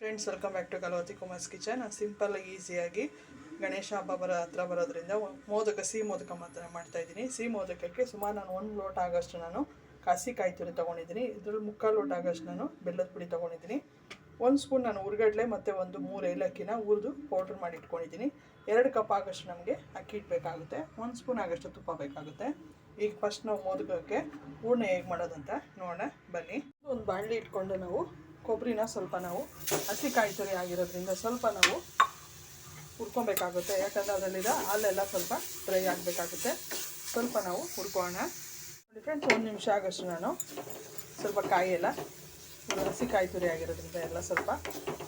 Friends welcome back to Kalavati Kumar's kitchen simple ಈಸಿಯಾಗಿ ಗಣೇಶ ಹಬ್ಬ ಬರೋ ಹತ್ರ ಬರೋದ್ರಿಂದ ಮೋದಕ, ಸಿಹಿ ಮೋದಕ ಮಾತ್ರ ಮಾಡ್ತಾ ಇದ್ದೀನಿ. ಸಿಹಿ ಮೋದಕಕ್ಕೆ ಸುಮಾರು ನಾನು ಒಂದು ಲೋಟ ಆಗೋಷ್ಟು ನಾನು ಕಾಸಿ ಕಾಯಿ ತುರಿ ತೊಗೊಂಡಿದ್ದೀನಿ. ಇದ್ರಲ್ಲಿ ಮುಕ್ಕಾಲು ಲೋಟ ಆಗೋಷ್ಟು ನಾನು ಬೆಲ್ಲದ ಪುಡಿ ತೊಗೊಂಡಿದ್ದೀನಿ. ಒಂದು ಸ್ಪೂನ್ ನಾನು ಉರ್ಗಡ್ಲೆ ಮತ್ತು ಒಂದು ಮೂರು ಏಲಕ್ಕಿನ ಹುರಿದು ಪೌಡ್ರ್ ಮಾಡಿ ಇಟ್ಕೊಂಡಿದ್ದೀನಿ. ಎರಡು ಕಪ್ ಆಗೋಷ್ಟು ನಮಗೆ ಅಕ್ಕಿ ಇಡಬೇಕಾಗುತ್ತೆ. ಬೇಕಾಗುತ್ತೆ ಒಂದು ಸ್ಪೂನ್ ಆಗೋಷ್ಟು ತುಪ್ಪ ಬೇಕಾಗುತ್ತೆ. ಈಗ ಫಸ್ಟ್ ನಾವು ಮೋದಕಕ್ಕೆ ಹೂರ್ಣ ಹೇಗೆ ಮಾಡೋದಂತ ನೋಡೋಣ. ಬನ್ನಿ. ಒಂದು ಬಾಣಲಿ ಇಟ್ಕೊಂಡು ನಾವು ಕೊಬ್ಬರಿನ ಸ್ವಲ್ಪ ನಾವು ಹಸಿ ಕಾಯಿ ತುರಿ ಆಗಿರೋದ್ರಿಂದ ಸ್ವಲ್ಪ ನಾವು ಹುರ್ಕೊಬೇಕಾಗುತ್ತೆ. ಯಾಕಂದರೆ ಅದರಲ್ಲಿರೋ ಹಾಲೆಲ್ಲ ಸ್ವಲ್ಪ ಡ್ರೈ ಆಗಬೇಕಾಗುತ್ತೆ. ಸ್ವಲ್ಪ ನಾವು ಹುರ್ಕೋಣ ಫ್ರೆಂಡ್ಸ್ ಒಂದು ನಿಮಿಷ ಆಗೋಷ್ಟು ನಾನು ಸ್ವಲ್ಪ ಕಾಯಿ ಎಲ್ಲ ಹಸಿ ಕಾಯಿ ತುರಿ ಆಗಿರೋದ್ರಿಂದ ಎಲ್ಲ ಸ್ವಲ್ಪ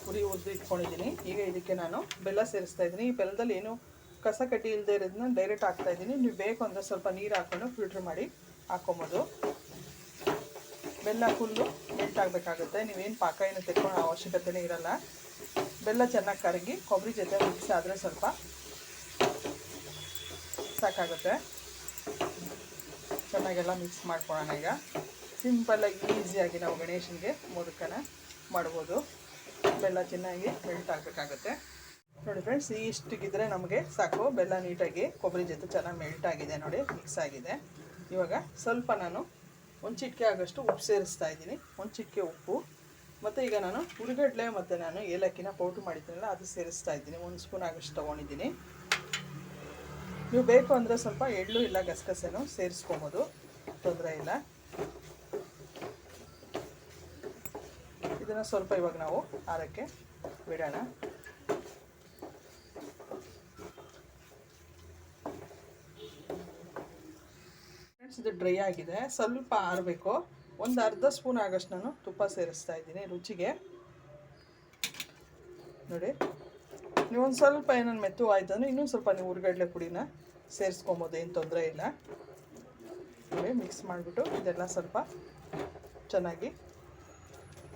ಹುರಿ ಉದ್ದು ಇಟ್ಕೊಂಡಿದ್ದೀನಿ. ಈಗ ಇದಕ್ಕೆ ನಾನು ಬೆಲ್ಲ ಸೇರಿಸ್ತಾ ಇದ್ದೀನಿ. ಈ ಬೆಲ್ಲದಲ್ಲಿ ಏನು ಕಸ ಕಡ್ಡಿ ಇಲ್ಲದೆ ಇರೋದನ್ನ ಡೈರೆಕ್ಟ್ ಹಾಕ್ತಾ ಇದ್ದೀನಿ. ನೀವು ಬೇಕು ಅಂದರೆ ಸ್ವಲ್ಪ ನೀರು ಹಾಕ್ಕೊಂಡು ಫಿಲ್ಟ್ರ್ ಮಾಡಿ ಹಾಕ್ಕೊಬೋದು ಬೆಲ್ಲ ಫುಲ್ಲು ಮೆಲ್ಟ್ ಆಗಬೇಕಾಗುತ್ತೆ. ನೀವೇನು ಪಾಕ ಏನು ತೆಕ್ಕೊಳ್ಳೋ ಅವಶ್ಯಕತೆನೇ ಇರಲ್ಲ. ಬೆಲ್ಲ ಚೆನ್ನಾಗಿ ಕರಗಿ ಕೊಬ್ಬರಿ ಜೊತೆ ಮಿಕ್ಸ್ ಆದರೆ ಸ್ವಲ್ಪ ಸಾಕಾಗುತ್ತೆ. ಚೆನ್ನಾಗೆಲ್ಲ ಮಿಕ್ಸ್ ಮಾಡ್ಕೊಳ್ಳೋಣ ಈಗ. ಸಿಂಪಲ್ಲಾಗಿ ಈಸಿಯಾಗಿ ನಾವು ಗಣೇಶನಿಗೆ ಮೋದಕನ ಮಾಡ್ಬೋದು. ಬೆಲ್ಲ ಚೆನ್ನಾಗಿ ಮೆಲ್ಟ್ ಆಗಬೇಕಾಗುತ್ತೆ. ನೋಡಿ ಫ್ರೆಂಡ್ಸ್ ಇಷ್ಟಿಗಿದ್ರೆ ನಮಗೆ ಸಾಕು. ಬೆಲ್ಲ ನೀಟಾಗಿ, ಕೊಬ್ಬರಿ ಜೊತೆ ಚೆನ್ನಾಗಿ ಮೆಲ್ಟ್ ಆಗಿದೆ ನೋಡಿ ಮಿಕ್ಸ್ ಆಗಿದೆ. ಇವಾಗ ಸ್ವಲ್ಪ ನಾನು ಒಂದು ಚಿಟಿಕೆ ಆಗೋಷ್ಟು ಉಪ್ಪು ಸೇರಿಸ್ತಾ ಇದ್ದೀನಿ. ಒಂದು ಚಿಟಿಕೆ ಉಪ್ಪು. ಮತ್ತು ಈಗ ನಾನು ಹುರಿಗಡ್ಲೆ ಮತ್ತು ನಾನು ಏಲಕ್ಕಿನ ಪೌಡ್ರು ಮಾಡಿದ್ದೀನಲ್ಲ ಅದು ಸೇರಿಸ್ತಾ ಇದ್ದೀನಿ. ಒಂದು ಸ್ಪೂನ್ ಆಗೋಷ್ಟು ತೊಗೊಂಡಿದ್ದೀನಿ. ನೀವು ಬೇಕು ಅಂದರೆ ಸ್ವಲ್ಪ ಎಳ್ಳು ಇಲ್ಲ ಗಸಗಸೆನೂ ಸೇರಿಸ್ಕೊಬೋದು. ತೊಂದರೆ ಇಲ್ಲ. ಇದನ್ನು ಸ್ವಲ್ಪ ಇವಾಗ ನಾವು ಆರಕ್ಕೆ ಬಿಡೋಣ. ಇದು ಡ್ರೈ ಆಗಿದೆ. ಸ್ವಲ್ಪ ಆರಬೇಕು. ಒಂದು ಅರ್ಧ ಸ್ಪೂನ್ ಆಗೋಷ್ಟು ನಾನು ತುಪ್ಪ ಸೇರಿಸ್ತಾ ಇದ್ದೀನಿ ರುಚಿಗೆ. ನೋಡಿ. ನೀವು ಒಂದು ಸ್ವಲ್ಪ ಏನೋ ಮೆತ್ತು ಆಯ್ತು ಅಂದರೆ ಇನ್ನೂ ಸ್ವಲ್ಪ ನೀವು ಉರ್ಗಡ್ಲೆ ಪುಡಿನ ಸೇರಿಸ್ಕೊಬೋದು, ಏನು ತೊಂದರೆ ಇಲ್ಲ. ನೋಡಿ ಮಿಕ್ಸ್ ಮಾಡಿಬಿಟ್ಟು ಇದೆಲ್ಲ ಸ್ವಲ್ಪ ಚೆನ್ನಾಗಿ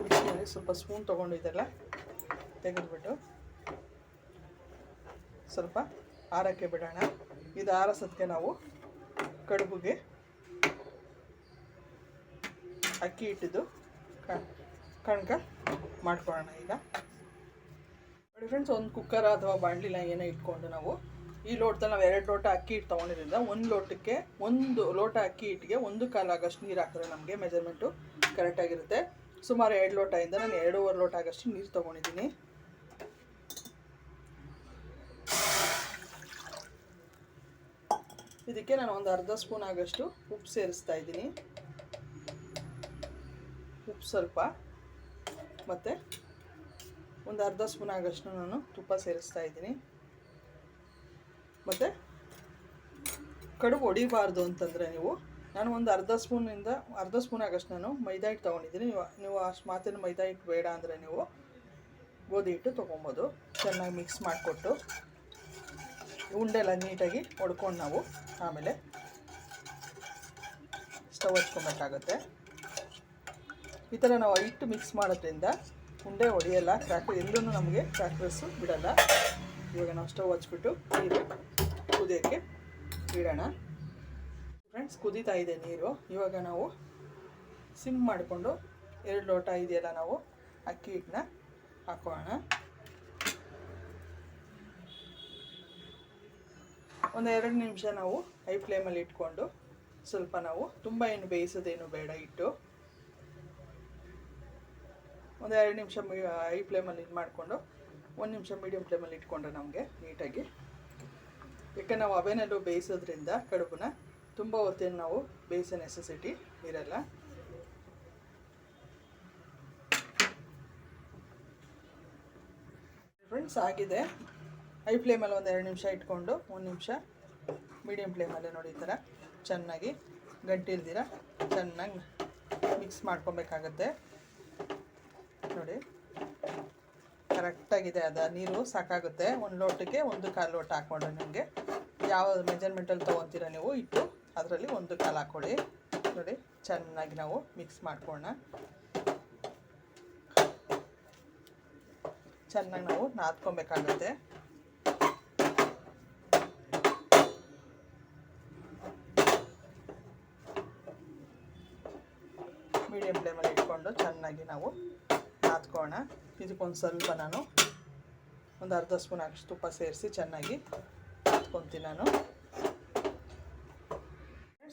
ಮಿಕ್ಸ್ ಸ್ವಲ್ಪ ಸ್ಪೂನ್ ತೊಗೊಂಡು ಇದೆಲ್ಲ ತೆಗೆದುಬಿಟ್ಟು ಸ್ವಲ್ಪ ಆರಕ್ಕೆ ಬಿಡೋಣ. ಇದು ಆರಸೋದಕ್ಕೆ ನಾವು ಕಡುಬುಗೆ ಅಕ್ಕಿ ಇಟ್ಟಿದ್ದು ಕಣ್ಕ ಮಾಡ್ಕೊಳ್ಳೋಣ ಈಗ. ನೋಡಿ ಫ್ರೆಂಡ್ಸ್ ಒಂದು ಕುಕ್ಕರ್ ಅಥವಾ ಬಾಣಲಿನ ಏನೋ ಇಟ್ಕೊಂಡು ನಾವು ಈ ಲೋಟದಲ್ಲಿ ನಾವು ಎರಡು ಲೋಟ ಅಕ್ಕಿ ಹಿಟ್ಟು ತೊಗೊಂಡಿರೋದ್ರಿಂದ ಒಂದು ಲೋಟಕ್ಕೆ ಒಂದು ಲೋಟ ಅಕ್ಕಿ ಹಿಟ್ಟಿಗೆ ಒಂದು ಕಾಲು ಆಗೋಷ್ಟು ನೀರು ಹಾಕಿದ್ರೆ ನಮಗೆ ಮೆಜರ್ಮೆಂಟು ಕರೆಕ್ಟಾಗಿರುತ್ತೆ ಸುಮಾರು ಎರಡು ಲೋಟದಿಂದ ನಾನು ಎರಡೂವರೆ ಲೋಟ ಆಗಷ್ಟು ನೀರು ತೊಗೊಂಡಿದ್ದೀನಿ. ಇದಕ್ಕೆ ನಾನು ಒಂದು ಅರ್ಧ ಸ್ಪೂನ್ ಆಗಷ್ಟು ಉಪ್ಪು ಸೇರಿಸ್ತಾ ಇದ್ದೀನಿ. ಉಪ್ಪು ಸ್ವಲ್ಪ ಮತ್ತು ಒಂದು ಅರ್ಧ ಸ್ಪೂನ್ ಆಗೋಷ್ಟು ನಾನು ತುಪ್ಪ ಸೇರಿಸ್ತಾ ಇದ್ದೀನಿ. ಮತ್ತು ಕಡುಬು ಹೊಡಿಬಾರ್ದು ಅಂತಂದರೆ ನೀವು, ನಾನು ಒಂದು ಅರ್ಧ ಸ್ಪೂನಿಂದ ಅರ್ಧ ಸ್ಪೂನ್ ಆಗೋಷ್ಟು ನಾನು ಮೈದಾ ಹಿಟ್ಟು ತೊಗೊಂಡಿದ್ದೀನಿ. ನೀವು ನೀವು ಅಷ್ಟು ಮಾತಿನ ಮೈದಾ ಹಿಟ್ಟು ಬೇಡ ಅಂದರೆ ನೀವು ಗೋಧಿ ಹಿಟ್ಟು ತೊಗೊಬೋದು. ಚೆನ್ನಾಗಿ ಮಿಕ್ಸ್ ಮಾಡಿಕೊಟ್ಟು ಉಂಡೆಲ್ಲ ನೀಟಾಗಿ ಹೊಡ್ಕೊಂಡು ನಾವು ಆಮೇಲೆ ಸ್ಟವ್ ಹಚ್ಕೊಬೇಕಾಗುತ್ತೆ ಈ ಥರ ನಾವು ಹಿಟ್ಟು ಮಿಕ್ಸ್ ಮಾಡೋದ್ರಿಂದ ಉಂಡೆ ಹೊಡೆಯಲ್ಲ ಕ್ರ್ಯಾಕರ್ ಎಲ್ಲೂ ನಮಗೆ ಕ್ರ್ಯಾಕರ್ಸು ಬಿಡಲ್ಲ. ಇವಾಗ ನಾವು ಸ್ಟವ್ ಹಚ್ಬಿಟ್ಟು ನೀರು ಕುದಿಯೋಕ್ಕೆ ಇಡೋಣ. ಫ್ರೆಂಡ್ಸ್ ಕುದೀತಾ ಇದೆ ನೀರು. ಇವಾಗ ನಾವು ಸಿಮ್ ಮಾಡಿಕೊಂಡು ಎರಡು ಲೋಟ ಇದೆಯಲ್ಲ ನಾವು ಅಕ್ಕಿ ಹಿಟ್ಟನ್ನ ಹಾಕೋಣ. ಒಂದು ಎರಡು ನಿಮಿಷ ನಾವು ಹೈ ಫ್ಲೇಮಲ್ಲಿ ಇಟ್ಕೊಂಡು ಸ್ವಲ್ಪ ನಾವು ತುಂಬ ಏನು ಬೇಯಿಸೋದೇನು ಬೇಡ ಇಟ್ಟು ಒಂದು ಎರಡು ನಿಮಿಷ ಮೀ ಐ ಫ್ಲೇಮಲ್ಲಿ ಇದು ಮಾಡಿಕೊಂಡು ಒಂದು ನಿಮಿಷ ಮೀಡಿಯಮ್ ಫ್ಲೇಮಲ್ಲಿ ಇಟ್ಕೊಂಡ್ರೆ ನಮಗೆ ನೀಟಾಗಿ ಯಾಕೆ ನಾವು ಅವೆನಲ್ಲೂ ಬೇಯಿಸೋದ್ರಿಂದ ಕಡುಬನ್ನ ತುಂಬ ಹೊತ್ತೇನು ನಾವು ಬೇಯಿಸೋ ನೆಸೆಸಿಟಿ ಇರಲ್ಲ. ಫ್ರೆಂಡ್ಸ್ ಆಗಿದೆ. ಹೈ ಫ್ಲೇಮಲ್ಲಿ ಒಂದು ಎರಡು ನಿಮಿಷ ಇಟ್ಕೊಂಡು ಒಂದು ನಿಮಿಷ ಮೀಡಿಯಮ್ ಫ್ಲೇಮಲ್ಲೇ ನೋಡಿ ಈ ಥರ ಚೆನ್ನಾಗಿ ಗಂಟಿಲ್ದಿರ ಚೆನ್ನಾಗಿ ಮಿಕ್ಸ್ ಮಾಡ್ಕೊಬೇಕಾಗತ್ತೆ ನೋಡಿ ಕರೆಕ್ಟಾಗಿದೆ ಅದು. ನೀರು ಸಾಕಾಗುತ್ತೆ. ಒಂದು ಲೋಟಕ್ಕೆ ಒಂದು ಕಾಲು ಲೋಟ ಹಾಕ್ಕೊಂಡು ನಿಮಗೆ ಯಾವ ಮೆಜರ್ಮೆಂಟಲ್ಲಿ ತೊಗೊತೀರ ನೀವು ಇಟ್ಟು ಅದರಲ್ಲಿ ಒಂದು ಕಾಲು ಹಾಕ್ಕೊಳ್ಳಿ ನೋಡಿ, ಚೆನ್ನಾಗಿ ನಾವು ಮಿಕ್ಸ್ ಮಾಡ್ಕೊಳ್ಳೋಣ ಚೆನ್ನಾಗಿ ನಾವು ನಾದ್ಕೊಬೇಕಾಗುತ್ತೆ. ಮೀಡಿಯಂ ಫ್ಲೇಮಲ್ಲಿ ಇಟ್ಕೊಂಡು ಚೆನ್ನಾಗಿ ನಾವು ನಾದ್ಕೊಳ್ಳೋಣ ಇದಕ್ಕೊಂದು ಸ್ವಲ್ಪ ನಾನು ಒಂದು ಅರ್ಧ ಸ್ಪೂನ್ ಅಷ್ಟು ತುಪ್ಪ ಸೇರಿಸಿ ಚೆನ್ನಾಗಿ ನಾದ್ಕೊತೀನಿ ನಾನು.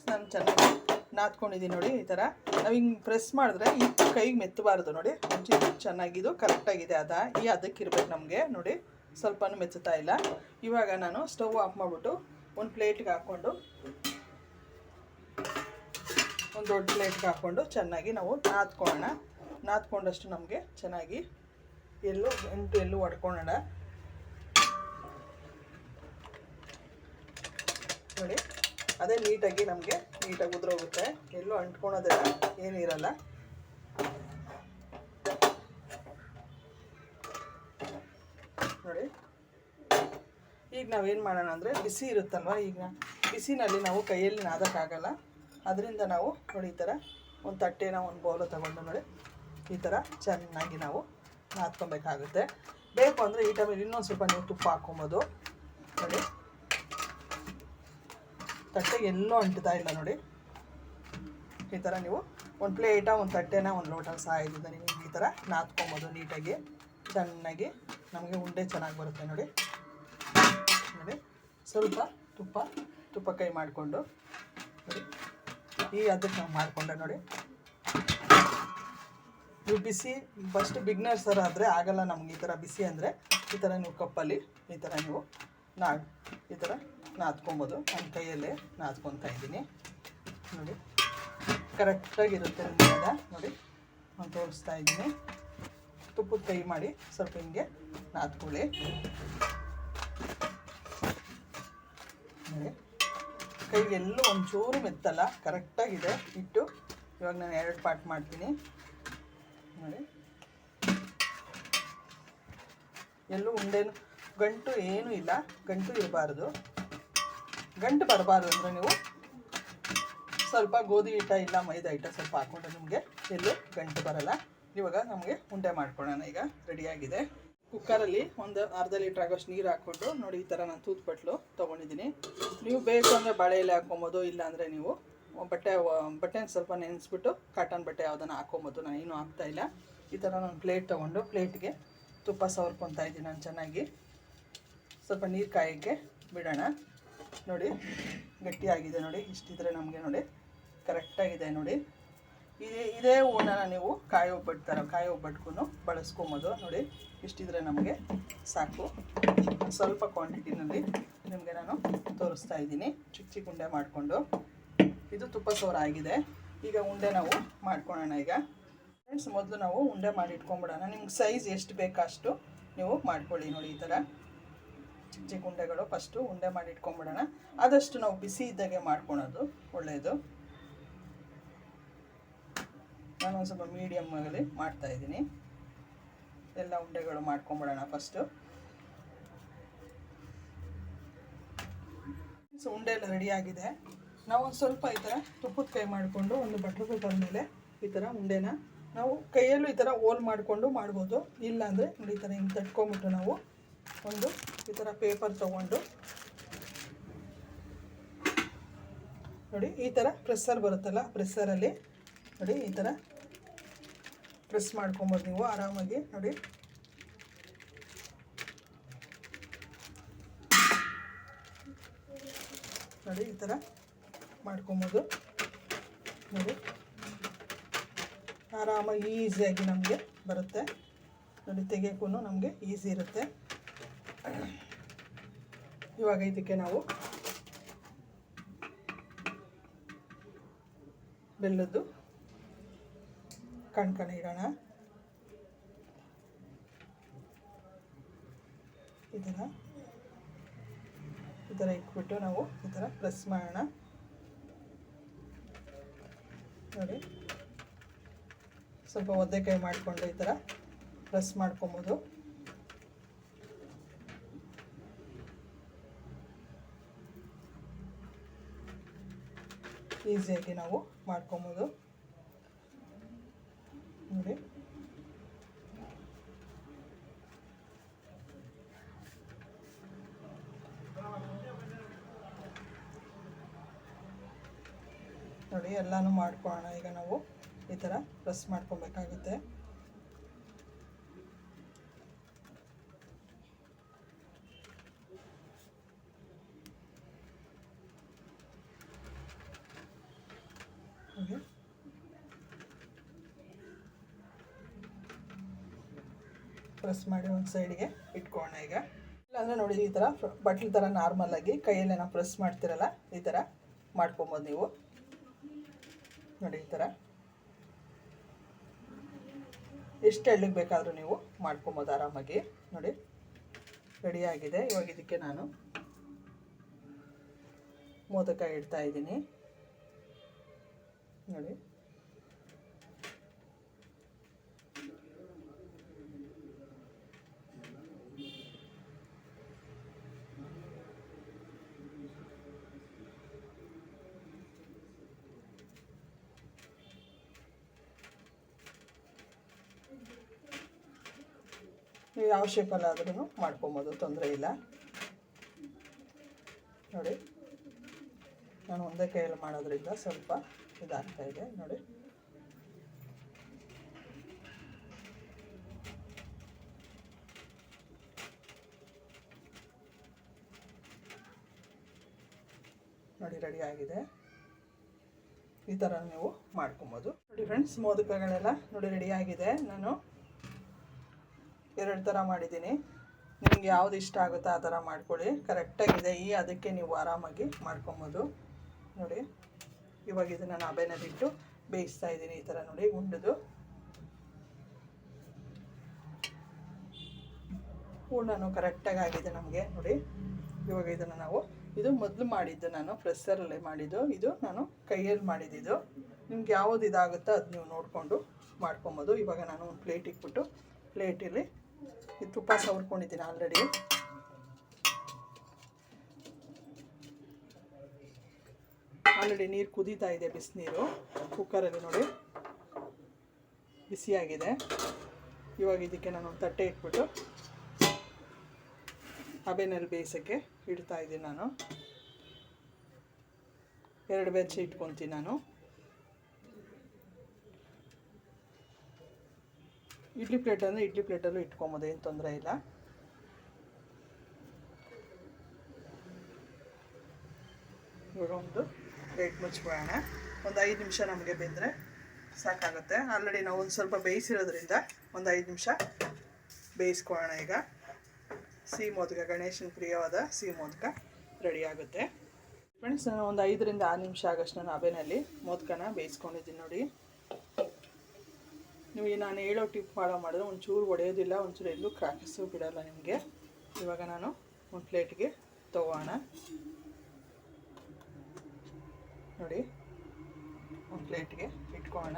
ನಾನು ಚೆನ್ನಾಗಿ ನಾದ್ಕೊಂಡಿದ್ದೀನಿ ನೋಡಿ, ಈ ಥರ. ನಾವು ಹಿಂಗೆ ಪ್ರೆಸ್ ಮಾಡಿದ್ರೆ ಈ ಕೈಗೆ ಮೆತ್ತಬಾರ್ದು ನೋಡಿ. ಒಂಚೂರು ಚೆನ್ನಾಗಿದು ಕರೆಕ್ಟಾಗಿದೆ ಅದ. ಈ ಅದಕ್ಕೆ ಇರ್ಬೇಕು ನಮಗೆ ನೋಡಿ, ಸ್ವಲ್ಪನೂ ಮೆತ್ತುತ್ತಾ ಇಲ್ಲ. ಇವಾಗ ನಾನು ಸ್ಟವ್ ಆಫ್ ಮಾಡಿಬಿಟ್ಟು ಒಂದು ಪ್ಲೇಟ್ಗೆ ಹಾಕ್ಕೊಂಡು, ಒಂದು ದೊಡ್ಡ ಪ್ಲೇಟ್ಗೆ ಹಾಕ್ಕೊಂಡು ಚೆನ್ನಾಗಿ ನಾವು ನಾದ್ಕೊಳ್ಳೋಣ ನಾದ್ಕೊಂಡಷ್ಟು ನಮಗೆ ಚೆನ್ನಾಗಿ ಎಲ್ಲೂ ಎಂಟು ಎಲ್ಲೂ ಒಡ್ಕೊಳ್ಳೋಣ ನೋಡಿ, ಅದೇ ನೀಟಾಗಿ ನಮಗೆ ನೀಟಾಗಿ ಉದುರೋಗುತ್ತೆ. ಎಲ್ಲೂ ಅಂಟ್ಕೊಳೋದಿಲ್ಲ ಏನಿರಲ್ಲ ನೋಡಿ, ಈಗ ನಾವೇನು ಮಾಡೋಣ ಅಂದರೆ ಬಿಸಿ ಇರುತ್ತಲ್ವ ಈಗ ಬಿಸಿನಲ್ಲಿ ನಾವು ಕೈಯಲ್ಲಿ ನಾದಕ್ಕಾಗಲ್ಲ. ಅದರಿಂದ ನಾವು ನೋಡಿ ಈ ಥರ ಒಂದು ತಟ್ಟೆನ ಒಂದು ಬೌಲು ತಗೊಂಡು ನೋಡಿ. ಈ ಥರ ಚೆನ್ನಾಗಿ ನಾವು ನಾದ್ಕೊಬೇಕಾಗುತ್ತೆ. ಬೇಕು ಅಂದರೆ ಈ ಟೈಮಲ್ಲಿ ಇನ್ನೊಂದು ಸ್ವಲ್ಪ ನೀವು ತುಪ್ಪ ಹಾಕ್ಕೊಬೋದು. ನೋಡಿ. ತಟ್ಟೆಗೆ ಎಲ್ಲೂ ಅಂಟುತ್ತಾ ಇಲ್ಲ ನೋಡಿ. ಈ ಥರ ನೀವು ಒಂದು ಪ್ಲೇಟ ಒಂದು ತಟ್ಟೆನ ಒಂದು ಲೋಟ ಸಹಾಯದಿಂದ ನೀವು ಈ ಥರ ನಾದ್ಕೊಬೋದು ನೀಟಾಗಿ. ಚೆನ್ನಾಗಿ ನಮಗೆ ಉಂಡೆ ಚೆನ್ನಾಗಿ ಬರುತ್ತೆ ನೋಡಿ. ನೋಡಿ. ಸ್ವಲ್ಪ ತುಪ್ಪ ತುಪ್ಪ ಕೈ ಮಾಡಿಕೊಂಡು. ನೋಡಿ. ಈ ಅದಕ್ಕೆ ನಾವು ಮಾಡಿಕೊಂಡೆ ನೋಡಿ. ನೀವು ಬಿಸಿ ಫಸ್ಟ್ ಬಿಗ್ನರ್ಸರ್ ಆದರೆ ಆಗಲ್ಲ ನಮ್ಗೆ ಈ ಥರ ಬಿಸಿ ಅಂದರೆ, ಈ ಥರ ನೀವು ಕಪ್ಪಲ್ಲಿ, ಈ ಥರ ನೀವು ನಾ ಈ ಥರ ನಾದ್ಕೊಬೋದು. ನನ್ನ ಕೈಯಲ್ಲೇ ನಾದ್ಕೊತಾ ಇದ್ದೀನಿ. ನೋಡಿ ಕರೆಕ್ಟಾಗಿರುತ್ತೆ ನಿಮ್ಗೆ ನೋಡಿ, ನಾನು ತೋರಿಸ್ತಾ ಇದ್ದೀನಿ. ತುಪ್ಪದ ಕೈ ಮಾಡಿ ಸ್ವಲ್ಪ ಹಿಂಗೆ ನಾದ್ಕೊಳ್ಳಿ. ನೋಡಿ, ಕೈಗೆಲ್ಲೂ ಒಂಚೂರು ಮೆತ್ತಲ್ಲ ಕರೆಕ್ಟಾಗಿದೆ ಇಟ್ಟು ಇವಾಗ ನಾನು ಎರಡು ಪಾರ್ಟ್ ಮಾಡ್ತೀನಿ. ನೋಡಿ. ಎಲ್ಲೂ ಉಂಡೆನು, ಗಂಟು ಏನೂ ಇಲ್ಲ, ಗಂಟು ಇರಬಾರ್ದು. ಗಂಟು ಬರಬಾರ್ದು ಅಂದರೆ ನೀವು ಸ್ವಲ್ಪ ಗೋಧಿ ಹಿಟ್ಟ ಇಲ್ಲ, ಮೈದಾ ಹಿಟ್ಟ ಸ್ವಲ್ಪ ಹಾಕ್ಕೊಂಡ್ರೆ ನಿಮಗೆ ಎಲ್ಲೂ ಗಂಟು ಬರಲ್ಲ. ಇವಾಗ ನಮಗೆ ಉಂಡೆ ಮಾಡ್ಕೊಳ್ಳೋಣ, ಈಗ ರೆಡಿಯಾಗಿದೆ ಕುಕ್ಕರಲ್ಲಿ ಒಂದು ಅರ್ಧ ಲೀಟ್ರ್ ಆಗೋಷ್ಟು ನೀರು ಹಾಕ್ಕೊಂಡು ನೋಡಿ, ಈ ಥರ ನಾನು ತೂತ್ಪಟ್ಲು ತೊಗೊಂಡಿದ್ದೀನಿ. ನೀವು ಬೇಕು ಅಂದರೆ ಬಾಳೆ ಎಲೆ ಇಲ್ಲ ಇಲ್ಲಾಂದರೆ ನೀವು ಬಟ್ಟೆ, ಬಟ್ಟೆನ ಸ್ವಲ್ಪ ನೆನೆಸ್ಬಿಟ್ಟು ಕಾಟನ್ ಬಟ್ಟೆ ಯಾವುದನ್ನು ಹಾಕ್ಕೊಬೋದು ನಾನು ಏನೂ ಹಾಕ್ತಾ ಇಲ್ಲ. ಈ ಥರ ನಾನು ಪ್ಲೇಟ್ ತೊಗೊಂಡು ಪ್ಲೇಟ್ಗೆ ತುಪ್ಪ ಸವರ್ಕೊತಾ ಇದ್ದೀನಿ ನಾನು ಚೆನ್ನಾಗಿ. ಸ್ವಲ್ಪ ನೀರು ಕಾಯೋಕ್ಕೆ ಬಿಡೋಣ. ನೋಡಿ, ಗಟ್ಟಿಯಾಗಿದೆ ನೋಡಿ. ಇಷ್ಟಿದ್ರೆ ನಮಗೆ ನೋಡಿ ಕರೆಕ್ಟಾಗಿದೆ ನೋಡಿ. ಇದೇ ಇದೇ ಹೂನ ನೀವು ಕಾಯಿ ಒಬ್ಬಟ್ಟು ಥರ ಕಾಯಿ ಒಬ್ಬಟ್ಗೂ ಬಳಸ್ಕೊಬೋದು ನೋಡಿ. ಇಷ್ಟಿದ್ರೆ ನಮಗೆ ಸಾಕು. ಸ್ವಲ್ಪ ಕ್ವಾಂಟಿಟಿನಲ್ಲಿ ನಿಮಗೆ ನಾನು ತೋರಿಸ್ತಾ ಇದ್ದೀನಿ. ಚಿಕ್ಕ ಚಿಕ್ಕ ಉಂಡೆ ಮಾಡಿಕೊಂಡು. ಇದು ತುಪ್ಪ ಸೋರ ಆಗಿದೆ ಈಗ ಉಂಡೆ ನಾವು ಮಾಡ್ಕೊಳ್ಳೋಣ ಈಗ. ಫ್ರೆಂಡ್ಸ್ ಮೊದಲು ನಾವು ಉಂಡೆ ಮಾಡಿ ಇಟ್ಕೊಂಬಿಡೋಣ ನಿಮ್ಗೆ ಸೈಜ್ ಎಷ್ಟು ಬೇಕೋ ಅಷ್ಟು ನೀವು ಮಾಡ್ಕೊಳ್ಳಿ ನೋಡಿ ಈ ಥರ. ಚಿಕ್ಕ ಚಿಕ್ಕ ಉಂಡೆಗಳು ಫಸ್ಟು ಉಂಡೆ ಮಾಡಿ ಇಟ್ಕೊಂಬಿಡೋಣ ಆದಷ್ಟು ನಾವು ಬಿಸಿ ಇದ್ದಾಗೆ ಮಾಡ್ಕೊಳೋದು ಒಳ್ಳೆಯದು ನಾನು ಒಂದು ಸ್ವಲ್ಪ ಮೀಡಿಯಮ್ ಆಗಲಿ ಮಾಡ್ತಾ ಇದ್ದೀನಿ. ಎಲ್ಲ ಉಂಡೆಗಳು ಮಾಡ್ಕೊಂಬಿಡೋಣ ಫಸ್ಟು ಸೊ ಉಂಡೆ ಎಲ್ಲ ರೆಡಿ ನಾವು ಒಂದು ಸ್ವಲ್ಪ ಈ ಥರ ತುಪ್ಪದ ಕೈ ಮಾಡಿಕೊಂಡು ಒಂದು ಬಟ್ರ್ ಪೇಪರ್ ಮೇಲೆ ಈ ಥರ ಉಂಡೆನ ನಾವು ಕೈಯಲ್ಲೂ ಈ ಥರ ಓಲ್ ಮಾಡಿಕೊಂಡು ಮಾಡ್ಬೋದು. ಇಲ್ಲಾಂದರೆ ನೋಡಿ ಈ ಥರ ಹಿಂಗೆ ತಟ್ಕೊಂಬಿಟ್ಟು ನಾವು ಒಂದು ಈ ಥರ ಪೇಪರ್ ತೊಗೊಂಡು ನೋಡಿ ಈ ಥರ ಪ್ರೆಸ್ಸರ್ ಬರುತ್ತಲ್ಲ ಪ್ರೆಸ್ಸರಲ್ಲಿ ನೋಡಿ ಈ ಥರ ಪ್ರೆಸ್ ಮಾಡ್ಕೊಬೋದು ನೀವು ಆರಾಮಾಗಿ ನೋಡಿ. ನೋಡಿ ಈ ಥರ ಮಾಡ್ಕೊಬೋದು. ನೋಡಿ. ಆರಾಮಾಗಿ ಈಸಿಯಾಗಿ ನಮಗೆ ಬರುತ್ತೆ. ನೋಡಿ ತೆಗಿಯೋಕ್ಕೂ ನಮಗೆ ಈಸಿ ಇರುತ್ತೆ. ಇವಾಗ ಇದಕ್ಕೆ ನಾವು ಬೆಲ್ಲದ್ದು ಕಣ್ಕಣ ಇಡೋಣ. ಥರ ಈ ಥರ ಇಟ್ಬಿಟ್ಟು ನಾವು ಈ ಥರ ಪ್ರೆಸ್ ಮಾಡೋಣ. ನೋಡಿ. ಸ್ವಲ್ಪ ಒದ್ದೆಕಾಯಿ ಮಾಡಿಕೊಂಡು ಈ ಥರ ಪ್ರೆಸ್ ಮಾಡ್ಕೊಬೋದು. ಈಸಿಯಾಗಿ ನಾವು ಮಾಡ್ಕೊಬೋದು. ಎಲ್ಲನೂ ಮಾಡ್ಕೊಳ್ಳೋಣ ಈಗ ನಾವು ಈ ಥರ ಪ್ರೆಸ್ ಮಾಡ್ಕೊಬೇಕಾಗುತ್ತೆ. ಪ್ರೆಸ್ ಮಾಡಿ ಒಂದು ಸೈಡ್ಗೆ ಇಟ್ಕೊಳ್ಳೋಣ ಈಗ. ಇಲ್ಲಾಂದರೆ ನೋಡಿ ಈ ಥರ ಬಟ್ಲು ಥರ ನಾರ್ಮಲ್ ಆಗಿ ಕೈಯಲ್ಲೇನೋ ಪ್ರೆಸ್ ಮಾಡ್ತಿರಲ್ಲ, ಈ ಥರ ಮಾಡ್ಕೊಬೋದು ನೀವು. ನೋಡಿ ಈ ಥರ ಎಷ್ಟು ಎಳ್ಳಿಗೆ ಬೇಕಾದರೂ ನೀವು ಮಾಡ್ಕೊಬೋದು ಆರಾಮಾಗಿ. ನೋಡಿ ರೆಡಿಯಾಗಿದೆ ಇವಾಗ ಇದಕ್ಕೆ ನಾನು ಮೋದಕ ಇಡ್ತಾ ಇದ್ದೀನಿ. ನೋಡಿ. ನೀವು ಯಾವ ಶೇಪಲ್ಲಾದ್ರೂ ಮಾಡ್ಕೊಬೋದು, ತೊಂದರೆ ಇಲ್ಲ. ನೋಡಿ, ನಾನು ಒಂದೇ ಕೈಯಲ್ಲಿ ಮಾಡೋದ್ರಿಂದ ಸ್ವಲ್ಪ ಇದಾಗ್ತಾ ಇದೆ, ನೋಡಿ. ನೋಡಿ ರೆಡಿ ಆಗಿದೆ. ಈ ಥರ ನೀವು ಮಾಡ್ಕೊಬೋದು. ನೋಡಿ ಫ್ರೆಂಡ್ಸ್ ಮೋದಕಗಳೆಲ್ಲ ನೋಡಿ ರೆಡಿ ಆಗಿದೆ. ನಾನು ಎರಡು ಥರ ಮಾಡಿದ್ದೀನಿ. ನಿಮ್ಗೆ ಯಾವ್ದು ಇಷ್ಟ ಆಗುತ್ತೋ ಆ ಥರ ಮಾಡ್ಕೊಳ್ಳಿ. ಕರೆಕ್ಟಾಗಿದೆ ಈ ಅದಕ್ಕೆ ನೀವು ಆರಾಮಾಗಿ ಮಾಡ್ಕೊಬೋದು. ನೋಡಿ, ಇವಾಗ ಇದನ್ನು ನಾನು ಅಬೆನಲ್ಲಿಟ್ಟು ಬೇಯಿಸ್ತಾ ಇದ್ದೀನಿ ಈ ಥರ ನೋಡಿ ಉಂಡದು ಹೂರ್ಣನು ಕರೆಕ್ಟಾಗಿ ಆಗಿದೆ ನಮಗೆ. ನೋಡಿ, ಇವಾಗ ಇದನ್ನು ನಾವು, ಇದು ಮೊದಲು ಮಾಡಿದ್ದು ನಾನು ಪ್ರೆಸ್ಸರಲ್ಲೇ ಮಾಡಿದ್ದು. ಇದು ನಾನು ಕೈಯಲ್ಲಿ ಮಾಡಿದ್ದು. ನಿಮ್ಗೆ ಯಾವುದು ಇದಾಗುತ್ತೋ ಅದು ನೀವು ನೋಡಿಕೊಂಡು ಮಾಡ್ಕೊಬೋದು. ಇವಾಗ ನಾನು ಒಂದು ಪ್ಲೇಟ್ ಇಟ್ಬಿಟ್ಟು ಪ್ಲೇಟಲ್ಲಿ ಇದು ತುಪ್ಪ ಸವರ್ಕೊಂಡಿದ್ದೀನಿ ಆಲ್ರೆಡಿ ಆಲ್ರೆಡಿ ನೀರು ಕುದೀತಾ ಇದೆ ಬಿಸಿನೀರು. ಕುಕ್ಕರಲ್ಲಿ ನೋಡಿ. ಬಿಸಿಯಾಗಿದೆ ಇವಾಗ ಇದಕ್ಕೆ ನಾನು ಒಂದು ತಟ್ಟೆ ಇಟ್ಬಿಟ್ಟು ಹಬೆನಲ್ಲಿ ಬೇಯಿಸೋಕ್ಕೆ ಇಡ್ತಾ ಇದ್ದೀನಿ ನಾನು. ಎರಡು ಬೆಚ್ಚ ಇಟ್ಕೊತೀನಿ ನಾನು. ಇಡ್ಲಿ ಪ್ಲೇಟ್ ಅಂದರೆ ಇಡ್ಲಿ ಪ್ಲೇಟಲ್ಲೂ ಇಟ್ಕೊಬೋದು, ಏನು ತೊಂದರೆ ಇಲ್ಲ. ಒಂದು ಪ್ಲೇಟ್ ಮುಚ್ಕೊಳ್ಳೋಣ. ಒಂದು ಐದು ನಿಮಿಷ ನಮಗೆ ಬೆಂದರೆ ಸಾಕಾಗುತ್ತೆ. ಆಲ್ರೆಡಿ ನಾವು ಒಂದು ಸ್ವಲ್ಪ ಬೇಯಿಸಿರೋದ್ರಿಂದ ಒಂದು ಐದು ನಿಮಿಷ ಬೇಯಿಸ್ಕೊಳ್ಳೋಣ ಈಗ. ಸಿಹಿ ಮೋದಕ ಗಣೇಶನ ಪ್ರಿಯವಾದ ಸಿಹಿ ಮೋದಕ ರೆಡಿ ಆಗುತ್ತೆ. ಫ್ರೆಂಡ್ಸ್ ನಾನು ಒಂದು ಐದರಿಂದ ಆರು ನಿಮಿಷ ಆಗಷ್ಟು ನಾನು ಅಬೆನಲ್ಲಿ ಮೋದಕನ ಬೇಯಿಸ್ಕೊಂಡಿದ್ದೀನಿ ನೋಡಿ. ನಿಮಗೆ ನಾನು ಹೇಳೋ ಟಿಪ್ ಫಾಲೋ ಮಾಡಿದ್ರೆ ಒಂಚೂರು ಒಡೆಯೋದಿಲ್ಲ, ಒಂಚೂರು ಎಲ್ಲೂ ಕ್ರ್ಯಾಕಸ್ಸು ಬಿಡೋಲ್ಲ ನಿಮಗೆ. ಇವಾಗ ನಾನು ಒಂದು ಪ್ಲೇಟ್ಗೆ ತಗೋಣ. ನೋಡಿ, ಒಂದು ಪ್ಲೇಟ್ಗೆ ಇಟ್ಕೋಣ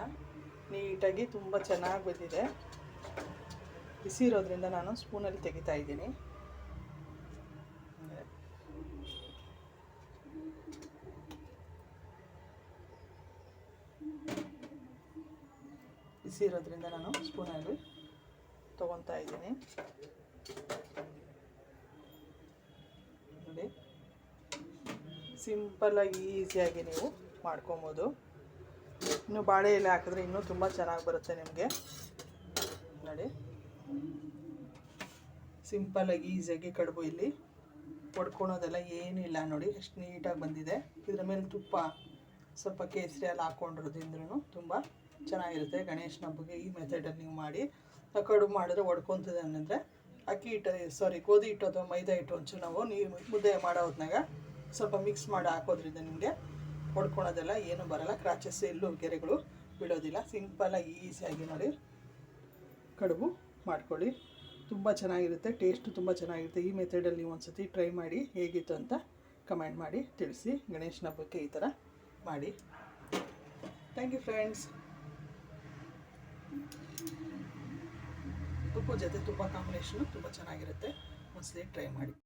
ನೀಟಾಗಿ ತುಂಬ ಚೆನ್ನಾಗಿ ಬಂದಿದೆ. ಬಿಸಿ ಇರೋದ್ರಿಂದ ನಾನು ಸ್ಪೂನಲ್ಲಿ ತೆಗಿತಾ ಇದ್ದೀನಿ. ಬಿಸಿ ಇರೋದ್ರಿಂದ ನಾನು ಸ್ಪೂನಲ್ಲಿ ತೊಗೊತಾ ಇದ್ದೀನಿ. ನೋಡಿ. ಸಿಂಪಲ್ಲಾಗಿ ಈಸಿಯಾಗಿ ನೀವು ಮಾಡ್ಕೊಬೋದು. ಇನ್ನು ಬಾಳೆ ಎಲೆ ಹಾಕಿದ್ರೆ ಇನ್ನೂ ತುಂಬ ಚೆನ್ನಾಗಿ ಬರುತ್ತೆ ನಿಮಗೆ. ನೋಡಿ. ಸಿಂಪಲ್ಲಾಗಿ ಈಸಿಯಾಗಿ ಕಡುಬು ಇಲ್ಲಿ ಹೊಡ್ಕೊಳೋದೆಲ್ಲ ಏನಿಲ್ಲ ನೋಡಿ, ಎಷ್ಟು ನೀಟಾಗಿ ಬಂದಿದೆ. ಇದ್ರ ಮೇಲೆ ತುಪ್ಪ ಸ್ವಲ್ಪ ಕೇಸರಿ ಎಲ್ಲ ಹಾಕ್ಕೊಂಡಿರೋದ್ರಿಂದ್ರೂ ತುಂಬ ಚೆನ್ನಾಗಿರುತ್ತೆ. ಗಣೇಶನ ಹಬ್ಬಕ್ಕೆ ಈ ಮೆಥಡಲ್ಲಿ ನೀವು ಮಾಡಿ ಕಡುಬು ಮಾಡಿದ್ರೆ ಒಡ್ಕೊತಿದೆ ಅನ್ನಂದರೆ, ಅಕ್ಕಿ ಹಿಟ್ಟು ಸಾರಿ ಗೋಧಿ ಹಿಟ್ಟು ಅಥವಾ ಮೈದಾ ಹಿಟ್ಟು ಒಂಚೂರು ನಾವು ನೀರು ಮುದ್ದೆ ಮಾಡೋ ಹೊತ್ನಾಗ ಸ್ವಲ್ಪ ಮಿಕ್ಸ್ ಮಾಡಿ ಹಾಕೋದ್ರಿಂದ ನಿಮಗೆ ಹೊಡ್ಕೊಳೋದೆಲ್ಲ ಏನು ಬರಲ್ಲ. ಕ್ರಾಚಸ್ ಎಲ್ಲೂ ಗೆರೆಗಳು ಬಿಡೋದಿಲ್ಲ ಸಿಂಪಲಾಗಿ ಈಸಿಯಾಗಿ ನೋಡಿ ಕಡುಬು ಮಾಡ್ಕೊಳ್ಳಿ. ತುಂಬ ಚೆನ್ನಾಗಿರುತ್ತೆ. ಟೇಸ್ಟು ತುಂಬ ಚೆನ್ನಾಗಿರುತ್ತೆ. ಈ ಮೆಥಡಲ್ಲಿ ನೀವು ಒಂದ್ಸತಿ ಟ್ರೈ ಮಾಡಿ ಹೇಗಿತ್ತು ಅಂತ ಕಮೆಂಟ್ ಮಾಡಿ ತಿಳಿಸಿ. ಗಣೇಶನ ಹಬ್ಬಕ್ಕೆ ಈ ಥರ ಮಾಡಿ. ಥ್ಯಾಂಕ್ ಯು ಫ್ರೆಂಡ್ಸ್ ತುಪ್ಪ ಜೊತೆ ತುಪ್ಪ ಕಾಂಬಿನೇಷನು ತುಂಬ ಚೆನ್ನಾಗಿರುತ್ತೆ. ಒಂದ್ಸಲಿ ಟ್ರೈ ಮಾಡಿ.